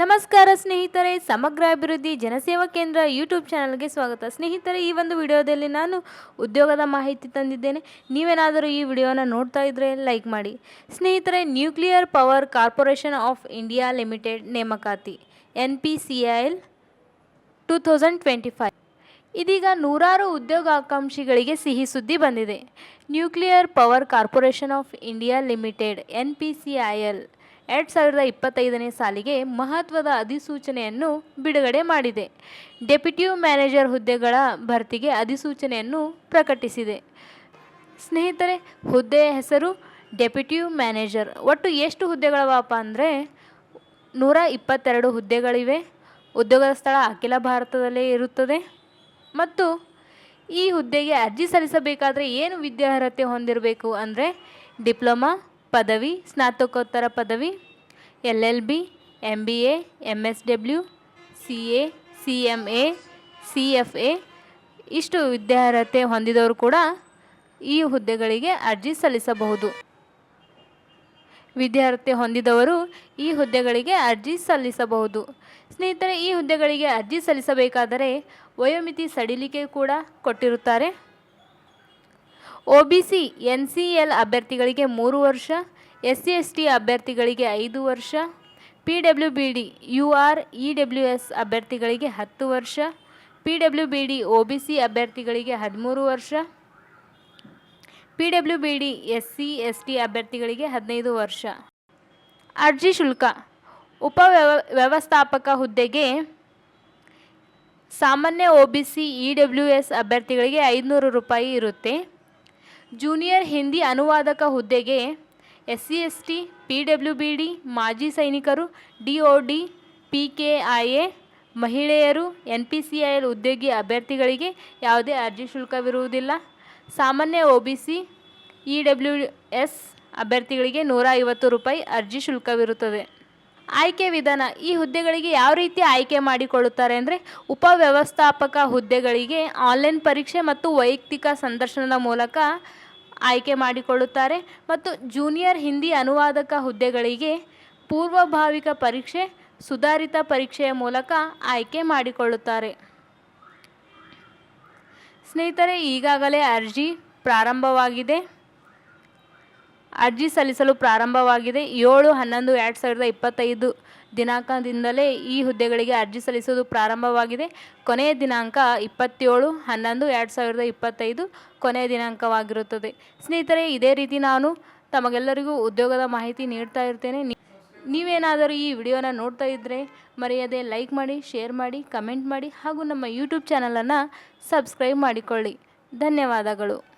ನಮಸ್ಕಾರ ಸ್ನೇಹಿತರೆ, ಸಮಗ್ರ ಅಭಿವೃದ್ಧಿ ಜನಸೇವಾ ಕೇಂದ್ರ ಯೂಟ್ಯೂಬ್ ಚಾನಲ್ಗೆ ಸ್ವಾಗತ. ಸ್ನೇಹಿತರೆ, ಈ ಒಂದು ವಿಡಿಯೋದಲ್ಲಿ ನಾನು ಉದ್ಯೋಗದ ಮಾಹಿತಿ ತಂದಿದ್ದೇನೆ. ನೀವೇನಾದರೂ ಈ ವಿಡಿಯೋನ ನೋಡ್ತಾ ಇದ್ದರೆ ಲೈಕ್ ಮಾಡಿ. ಸ್ನೇಹಿತರೆ, nuclear power corporation of India limited ನೇಮಕಾತಿ ಎನ್ ಪಿ ಸಿ ಎಲ್ ಇದೀಗ ನೂರಾರು ಉದ್ಯೋಗಾಕಾಂಕ್ಷಿಗಳಿಗೆ ಸಿಹಿ ಸುದ್ದಿ ಬಂದಿದೆ. Nuclear power corporation of India limited N P C I L ಎರಡು ಸಾವಿರದ ಇಪ್ಪತ್ತೈದನೇ ಸಾಲಿಗೆ ಮಹತ್ವದ ಅಧಿಸೂಚನೆಯನ್ನು ಬಿಡುಗಡೆ ಮಾಡಿದೆ. ಡೆಪ್ಯೂಟಿ ಮ್ಯಾನೇಜರ್ ಹುದ್ದೆಗಳ ಭರ್ತಿಗೆ ಅಧಿಸೂಚನೆಯನ್ನು ಪ್ರಕಟಿಸಿದೆ. ಸ್ನೇಹಿತರೆ ಹುದ್ದೆಯ ಹೆಸರು ಡೆಪ್ಯೂಟಿ ಮ್ಯಾನೇಜರ್. ಒಟ್ಟು ಎಷ್ಟು ಹುದ್ದೆಗಳವಪ್ಪ ಅಂದರೆ ನೂರ ಇಪ್ಪತ್ತೆರಡು ಹುದ್ದೆಗಳಿವೆ. ಉದ್ಯೋಗದ ಸ್ಥಳ ಅಖಿಲ ಭಾರತದಲ್ಲೇ ಇರುತ್ತದೆ. ಮತ್ತು ಈ ಹುದ್ದೆಗೆ ಅರ್ಜಿ ಸಲ್ಲಿಸಬೇಕಾದರೆ ಏನು ವಿದ್ಯಾರ್ಹತೆ ಹೊಂದಿರಬೇಕು ಅಂದರೆ ಡಿಪ್ಲೊಮಾ ಪದವಿ, ಸ್ನಾತಕೋತ್ತರ ಪದವಿ, L L B M B A M S W, C A, C M A, C F A ಇಷ್ಟು ವಿದ್ಯಾರ್ಹತೆ ಹೊಂದಿದವರು ಕೂಡ ಈ ಹುದ್ದೆಗಳಿಗೆ ಅರ್ಜಿ ಸಲ್ಲಿಸಬಹುದು. ವಿದ್ಯಾರ್ಹತೆ ಹೊಂದಿದವರು ಈ ಹುದ್ದೆಗಳಿಗೆ ಅರ್ಜಿ ಸಲ್ಲಿಸಬಹುದು. ಸ್ನೇಹಿತರೆ, ಈ ಹುದ್ದೆಗಳಿಗೆ ಅರ್ಜಿ ಸಲ್ಲಿಸಬೇಕಾದರೆ ವಯೋಮಿತಿ ಸಡಿಲಿಕೆ ಕೂಡ ಕೊಟ್ಟಿರುತ್ತಾರೆ. O B C, N C L ಅಭ್ಯರ್ಥಿಗಳಿಗೆ ಮೂರು ವರ್ಷ, ಎಸ್ ಸಿ ಎಸ್ ಟಿ ಅಭ್ಯರ್ಥಿಗಳಿಗೆ ಐದು ವರ್ಷ, P W B D, U R, E W S ಅಭ್ಯರ್ಥಿಗಳಿಗೆ ಹತ್ತು ವರ್ಷ, P W B D, O B C ಅಭ್ಯರ್ಥಿಗಳಿಗೆ ಹದಿಮೂರು ವರ್ಷ, P W B D, S C S T ಅಭ್ಯರ್ಥಿಗಳಿಗೆ ಹದಿನೈದು ವರ್ಷ. ಅರ್ಜಿ ಶುಲ್ಕ. ಉಪ ವ್ಯವ, ವ್ಯವಸ್ಥಾಪಕ ಹುದ್ದೆಗೆ ಸಾಮಾನ್ಯ O B C, E W S ಅಭ್ಯರ್ಥಿಗಳಿಗೆ ಐದುನೂರು ರೂಪಾಯಿ ಇರುತ್ತೆ. ಜೂನಿಯರ್ ಹಿಂದಿ ಅನುವಾದಕ ಹುದ್ದೆಗೆ S C S T P W B D ಮಾಜಿ ಸೈನಿಕರು D O D P K I A ಮಹಿಳೆಯರು N P C I L ಉದ್ಯೋಗಿ ಅಭ್ಯರ್ಥಿಗಳಿಗೆ ಯಾವುದೇ ಅರ್ಜಿ ಶುಲ್ಕವಿರುವುದಿಲ್ಲ. ಸಾಮಾನ್ಯ O B C, E W S ಅಭ್ಯರ್ಥಿಗಳಿಗೆ ನೂರ ಐವತ್ತು ರೂಪಾಯಿ ಅರ್ಜಿ ಶುಲ್ಕವಿರುತ್ತದೆ. ಆಯ್ಕೆ ವಿಧಾನ, ಈ ಹುದ್ದೆಗಳಿಗೆ ಯಾವ ರೀತಿ ಆಯ್ಕೆ ಮಾಡಿಕೊಳ್ಳುತ್ತಾರೆ ಅಂದರೆ ಉಪವ್ಯವಸ್ಥಾಪಕ ಹುದ್ದೆಗಳಿಗೆ ಆನ್ಲೈನ್ ಪರೀಕ್ಷೆ ಮತ್ತು ವೈಯಕ್ತಿಕ ಸಂದರ್ಶನದ ಮೂಲಕ ಆಯ್ಕೆ ಮಾಡಿಕೊಳ್ಳುತ್ತಾರೆ ಮತ್ತು ಜೂನಿಯರ್ ಹಿಂದಿ ಅನುವಾದಕ ಹುದ್ದೆಗಳಿಗೆ ಪೂರ್ವಭಾವಿಕ ಪರೀಕ್ಷೆ, ಸುಧಾರಿತ ಪರೀಕ್ಷೆಯ ಮೂಲಕ ಆಯ್ಕೆ ಮಾಡಿಕೊಳ್ಳುತ್ತಾರೆ. ಸ್ನೇಹಿತರೆ, ಈಗಾಗಲೇ ಅರ್ಜಿ ಪ್ರಾರಂಭವಾಗಿದೆ. ಅರ್ಜಿ ಸಲ್ಲಿಸಲು ಪ್ರಾರಂಭವಾಗಿದೆ. ಏಳು ಹನ್ನೊಂದು ಎರಡು ಸಾವಿರದ ಇಪ್ಪತ್ತೈದು ದಿನಾಂಕದಿಂದಲೇ ಈ ಹುದ್ದೆಗಳಿಗೆ ಅರ್ಜಿ ಸಲ್ಲಿಸೋದು ಪ್ರಾರಂಭವಾಗಿದೆ. ಕೊನೆಯ ದಿನಾಂಕ ಇಪ್ಪತ್ತೇಳು ಹನ್ನೊಂದು ಎರಡು ಸಾವಿರದ ಇಪ್ಪತ್ತೈದು ಕೊನೆಯ ದಿನಾಂಕವಾಗಿರುತ್ತದೆ. ಸ್ನೇಹಿತರೆ, ಇದೇ ರೀತಿ ನಾನು ತಮಗೆಲ್ಲರಿಗೂ ಉದ್ಯೋಗದ ಮಾಹಿತಿ ನೀಡ್ತಾ ಇರ್ತೇನೆ. ನೀವೇನಾದರೂ ಈ ವಿಡಿಯೋನ ನೋಡ್ತಾ ಇದ್ದರೆ ಮರೆಯದೆ ಲೈಕ್ ಮಾಡಿ, ಶೇರ್ ಮಾಡಿ, ಕಮೆಂಟ್ ಮಾಡಿ ಹಾಗೂ ನಮ್ಮ ಯೂಟ್ಯೂಬ್ ಚಾನಲನ್ನು ಸಬ್ಸ್ಕ್ರೈಬ್ ಮಾಡಿಕೊಳ್ಳಿ. ಧನ್ಯವಾದಗಳು.